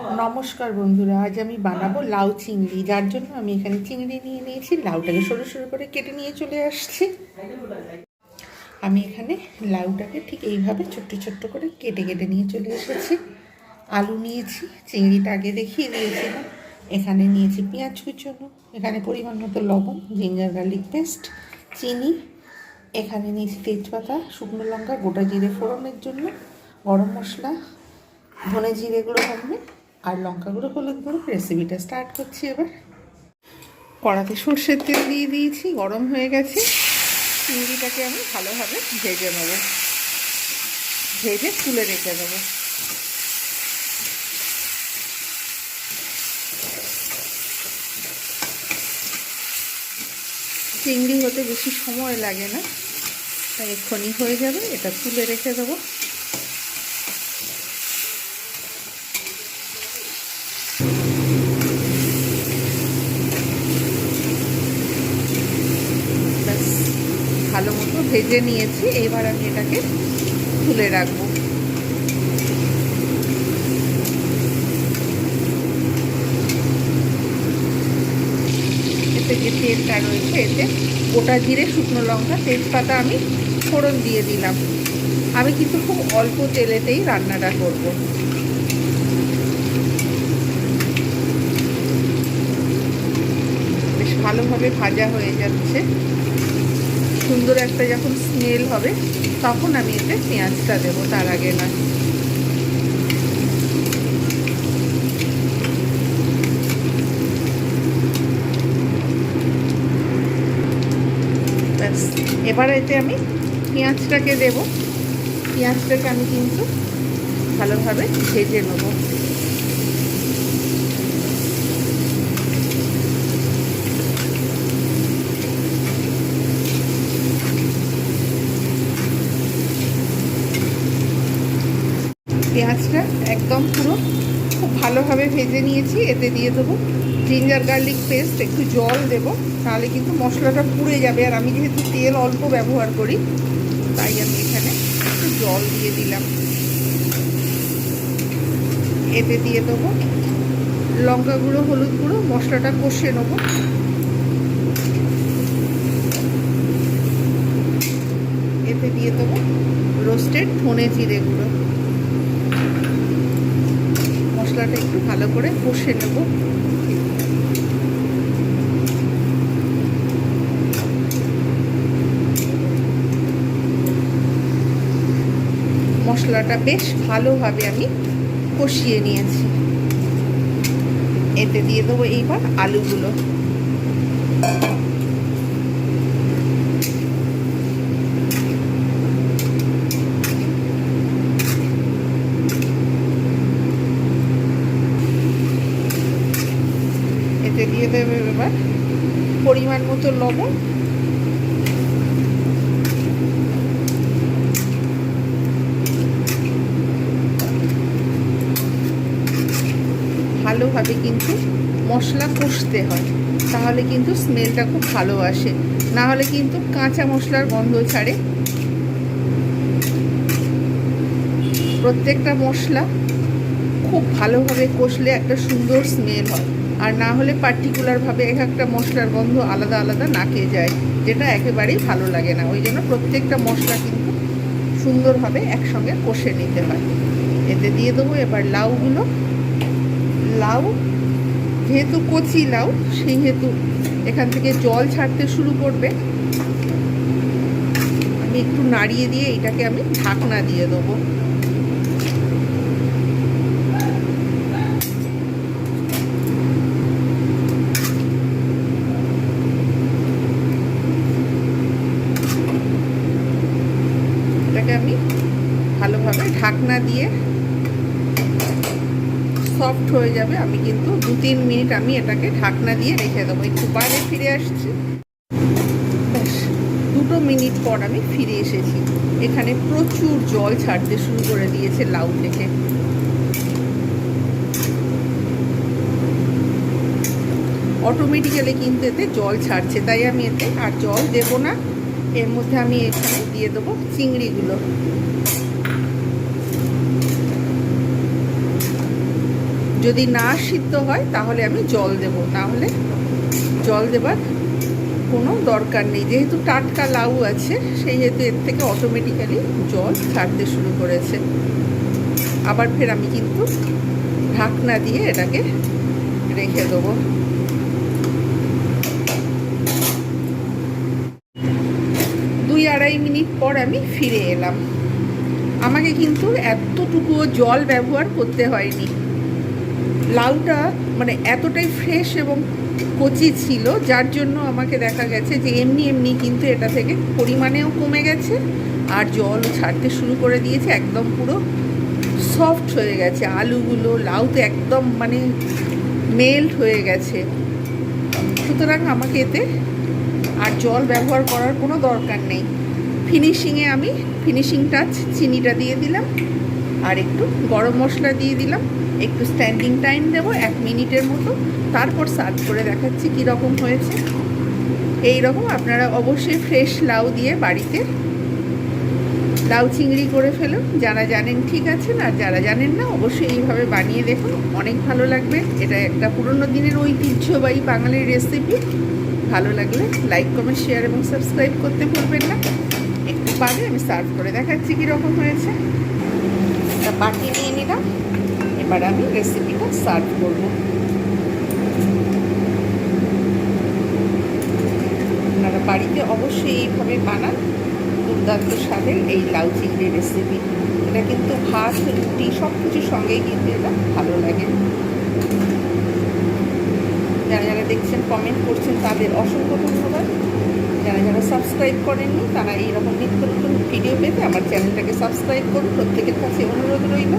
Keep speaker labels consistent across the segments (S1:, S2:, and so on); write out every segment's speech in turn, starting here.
S1: নমস্কার বন্ধুরা, আজ আমি বানাবো লাউ চিংড়ি। যার জন্য আমি এখানে চিংড়ি নিয়ে নিয়েছি, লাউটাকে সরু সরু করে কেটে নিয়ে চলে আসছি। আমি এখানে লাউটাকে ঠিক এইভাবে ছোট্ট ছোট্ট করে কেটে কেটে নিয়ে চলে এসেছি। আলু নিয়েছি, চিংড়িটা আগে দেখিয়ে দিয়েছিলাম। এখানে নিয়েছি পেঁয়াজ কুচনো, এখানে পরিমাণ মতো লবণ, জিঞ্জার গার্লিক পেস্ট, চিনি। এখানে নিয়েছি তেজপাতা, শুকনো লঙ্কা, গোটা জিরে ফোড়নের জন্য, গরম মশলা, ধনে জিরে গুঁড়ো হবে আর লঙ্কা গুঁড়ো, হলুদ গুঁড়ো রেসিপিটা স্টার্ট করছি এবার। কড়াতে সর্ষের তেল দিয়ে দিয়েছি, গরম হয়ে গেছে। চিংড়িটাকে আমি ভালোভাবে ভেজে নেব। ভেজে তুলে রেখে দেবো। চিংড়ি হতে বেশি সময় লাগে না, তাই এক্ষুনি হয়ে যাবে, এটা তুলে রেখে দেবো ব্যাস ভালো মতো ভেজে নিয়েছি, এবার আমি এটাকে তুলে রাখব। এতে যে তেলটা রয়েছে, এতে গোটা জিরে, শুকনো লঙ্কা, তেজপাতা আমি ফোড়ন দিয়ে দিলাম। আমি কিন্তু খুব অল্প তেলেতেই রান্নাটা করব। বেশ ভালোভাবে ভাজা হয়ে যাচ্ছে। সুন্দর একটা যখন স্মেল হবে, তখন আমি এতে পেঁয়াজটা দেবো তার আগে না। এবার এতে আমি পেঁয়াজটাকে দেব। পেঁয়াজটাকে আমি কিন্তু ভালোভাবে ভেজে নেব। পেঁয়াজটা একদম পুরো খুব ভালোভাবে ভেজে নিয়েছি, এতে দিয়ে দেবো জিঞ্জার গার্লিক পেস্ট একটু জল দেব, তাহলে কিন্তু মশলাটা পুড়ে যাবে। আর আমি যেহেতু তেল অল্প ব্যবহার করি, তাই আমি এখানে একটু জল দিয়ে দিলাম। এতে দিয়ে দেবো লঙ্কা গুঁড়ো, হলুদ গুঁড়ো, মশলাটা কষে নেব। এতে দিয়ে দেবো রোস্টেড ধনে জিরে গুঁড়ো। মশলাটা একটু ভালো করে কষে নেব। মশলাটা বেশ ভালোভাবে আমি কষিয়ে নিয়েছি। এতে দিয়ে দেবো এইবার আলুগুলো এতে দিয়ে দেবে এবার পরিমাণ মতো লবণ। ভালোভাবে কিন্তু মশলা কষতে হয়, তাহলে কিন্তু স্মেলটা খুব ভালো আসে। না হলে কিন্তু কাঁচা মশলার গন্ধ ছাড়ে। প্রত্যেকটা মশলা খুব ভালোভাবে কষলে একটা সুন্দর স্মেল হয়। আর না হলে পার্টিকুলারভাবে এক একটা মশলার গন্ধ আলাদা আলাদা নাকে যায়, যেটা একেবারেই ভালো লাগে না। ওই জন্য প্রত্যেকটা মশলা কিন্তু সুন্দরভাবে একসঙ্গে কষে নিতে হয়। এতে দিয়ে দেবো এবার লাউগুলো। লাউ, যেহেতু কচি লাউ সেই হেতু এখান থেকে জল ছাড়তে শুরু করবে। আমি একটু নাড়িয়ে দিয়ে এটাকে আমি ঢাকনা দিয়ে দেবো। এটাকে আমি ভালোভাবে ঢাকনা দিয়ে সফট হয়ে যাবে। আমি কিন্তু দু তিন মিনিট আমি এটাকে ঢাকনা দিয়ে রেখে দেবো। একটু বাইরে ফিরে আসছি। দুটো মিনিট পর আমি ফিরে এসেছি। এখানে প্রচুর জল ছাড়তে শুরু করে দিয়েছে লাউ থেকে। অটোমেটিক্যালি কিন্তু এতে জল ছাড়ছে। তাই আমি এতে আর জল দেবো না। এর মধ্যে আমি এখানে দিয়ে দেবো চিংড়িগুলো। যদি না সিদ্ধ হয়, তাহলে আমি জল দেব। না হলে জল দেবার কোনো দরকার নেই। যেহেতু টাটকা লাউ আছে সেই হেতু এর থেকে অটোমেটিক্যালি জল ছাড়তে শুরু করেছে। আবার ফের আমি কিন্তু ঢাকনা দিয়ে এটাকে রেখে দেবো। মিনিট পর আমি ফিরে এলাম। আমাকে কিন্তু এতটুকুও জল ব্যবহার করতে হয়নি। লাউটা মানে এতটাই ফ্রেশ এবং কচি ছিল, যার জন্য আমাকে দেখা গেছে যে এমনি এমনি কিন্তু এটা থেকে পরিমাণেও কমে গেছে আর জলও ছাড়তে শুরু করে দিয়েছে, একদম পুরো সফট হয়ে গেছে। আলুগুলো, লাউতে একদম মানে মেল্ট হয়ে গেছে। সুতরাং আমাকে এতে আর জল ব্যবহার করার কোনো দরকার নেই। ফিনিশিংয়ে আমি ফিনিশিং টাচ চিনিটা দিয়ে দিলাম। আর একটু গরম মশলা দিয়ে দিলাম। একটু স্ট্যান্ডিং টাইম দেব, এক মিনিটের মতো। তারপর সার্ভ করে দেখাচ্ছি কী রকম হয়েছে। এই রকম আপনারা অবশ্যই ফ্রেশ লাউ দিয়ে বাড়িতে লাউ চিংড়ি করে ফেলুন। যারা জানেন ঠিক আছেন, আর যারা জানেন না, অবশ্যই এইভাবে বানিয়ে দেখুন। অনেক ভালো লাগবে। এটা একটা পুরনো দিনের ঐতিহ্যবাহী বাঙালির রেসিপি ভালো লাগলে লাইক কমেন্ট শেয়ার এবং সাবস্ক্রাইব করতে ভুলবেন না। বাদে আমি সার্ভ করে দেখাচ্ছি কীরকম হয়েছে। একটা বাটি নিয়ে নিলাম। এবার আমি রেসিপিটা সার্ভ করব। আপনারা বাড়িতে অবশ্যই এইভাবে বানান। দুর্দান্ত স্বাদের এই লাউ চিংড়ি রেসিপি এটা কিন্তু ভাত, রুটি সব কিছুর সঙ্গেই কিন্তু এটা ভালো লাগে। যারা যারা দেখছেন কমেন্ট করছেন, তাদের অসংখ্য ধন্যবাদ। যারা যারা সাবস্ক্রাইব করেননি, তারা এইরকম নিত্য নতুন ভিডিও পেতে আমার চ্যানেলটাকে সাবস্ক্রাইব করুন। প্রত্যেকের কাছে অনুরোধ রইল।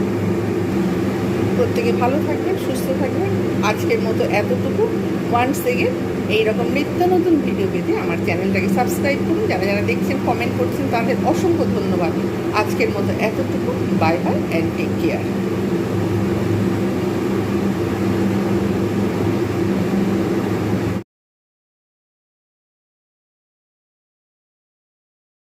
S1: প্রত্যেকে ভালো থাকবেন, সুস্থ থাকবেন। আজকের মতো এতটুকু। ওয়ান্স থেকে এইরকম নিত্য নতুন ভিডিও পেতে আমার চ্যানেলটাকে সাবস্ক্রাইব করুন। যারা যারা দেখছেন কমেন্ট করছেন, তাদের অসংখ্য ধন্যবাদ। আজকের মতো এতটুকু। Bye bye and take care